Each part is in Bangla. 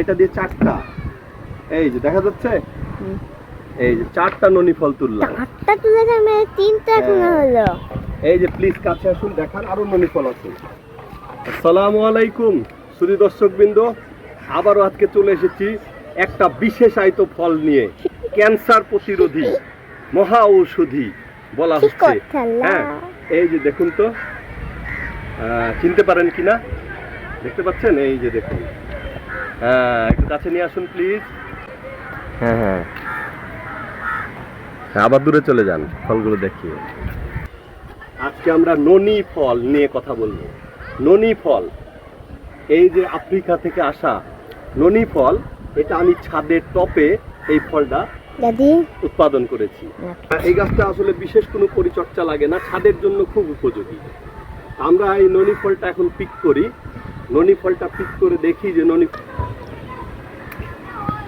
এটা দিয়ে চারটা। এই যে দেখা যাচ্ছে? এই যে চারটা ননি ফল তুললাম। চারটা তুলেছে আমি তিনটা এখনও হ্যাঁ। হলো। এই যে প্লিজ কাছে আসুন দেখান আরও ননি ফল আছে। আসসালামু আলাইকুম দর্শকবৃন্দ। আবারও আজকে চলে এসেছি একটা বিশেষ আয়িত ফল নিয়ে। ক্যান্সার প্রতিরোধী মহা ঔষধি বলা হচ্ছে। হ্যাঁ এই যে দেখুন তো। চিনতে পারেন কিনা? দেখতে পাচ্ছেন? এই যে দেখুন। হ্যাঁ একটু কাছে নিয়ে আসুন প্লিজ হ্যাঁ হ্যাঁ। হ্যাঁ, আবার দূরে চলে যান ফলগুলো দেখিয়ে। আজকে আমরা ননি ফল নিয়ে কথা বলব। ননি ফল এই যে আফ্রিকা থেকে আসা ননি ফল এটা আমি ছাদের টপে এই ফলটা উৎপাদন করেছি। এই গাছটা আসলে বিশেষ কোনো পরিচর্যা লাগে না ছাদের জন্য খুব উপযোগী। আমরা এই ননি ফলটা এখন পিক করি। ননি ফলটা পিক করে দেখি যে ননি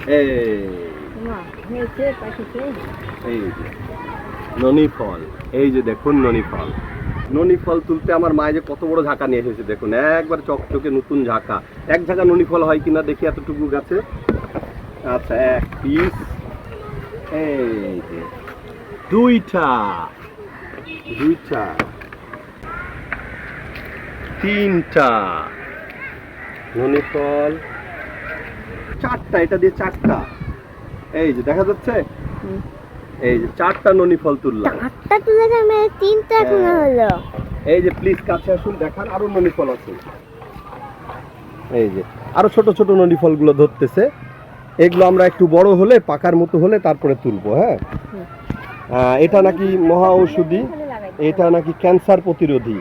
এই। এই যে ননি ফল এই যে দেখুন ননি ফল ননি ফল তুলতে আমার মায়ে যে কত বড় ঝাঁকা নিয়ে এসেছে দেখুন। একবার চকচকে নতুন ঝাঁকা। এক ঝাঁকা ননি ফল হয় কিনা দেখি এতটুকু গাছে। আচ্ছা এক পিস। এই যে দুইটা। দুইটা। তিনটা। ননি ফল চারটা এটা দিয়ে চারটা। এই যে দেখা যাচ্ছে? এই যে চারটা ননি ফল তুললাম। চারটা তুলেছে আমি তিনটা এখনও হ্যাঁ। হলো। এই যে প্লিজ কাছে আসুন দেখান আরও ননি ফল আছে। এই যে আরও ছোট ছোট ননি ফলগুলো ধরতেছে। এগুলো আমরা একটু বড় হলে পাকার মতো হলে তারপরে তুলবো হ্যাঁ। এটা নাকি মহা ঔষধি এটা নাকি ক্যান্সার প্রতিরোধী।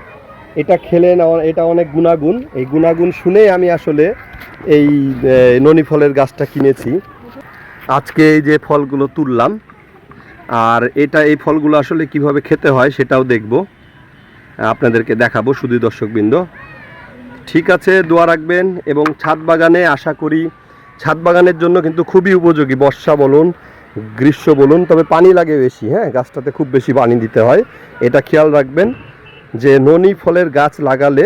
এটা খেলে না এটা অনেক গুণাগুণ। এই গুণাগুণ শুনেই আমি আসলে এই ননি ফলের গাছটা কিনেছি। আজকে এই যে ফলগুলো তুললাম, আর এটা এই ফলগুলো আসলে কীভাবে খেতে হয় সেটাও দেখব। আপনাদেরকে দেখাবো শুধু দর্শকবৃন্দ। ঠিক আছে, দোয়া রাখবেন এবং ছাদ বাগানে আশা করি, ছাদ বাগানের জন্য কিন্তু খুবই উপযোগী। বর্ষা বলুন, গ্রীষ্ম বলুন, তবে পানি লাগে বেশি হ্যাঁ? গাছটাতে খুব বেশি পানি দিতে হয়। এটা খেয়াল রাখবেন যে ননি ফলের গাছ লাগালে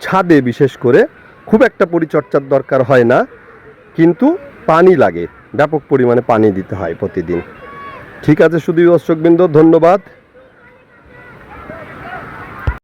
ছাদে বিশেষ করে খুব একটা পরিচর্যার দরকার হয় না, কিন্তু পানি লাগে। ব্যাপক পরিমাণে পানি দিতে হয় প্রতিদিন। ঠিক আছে শুধু দর্শকবৃন্দ, ধন্যবাদ।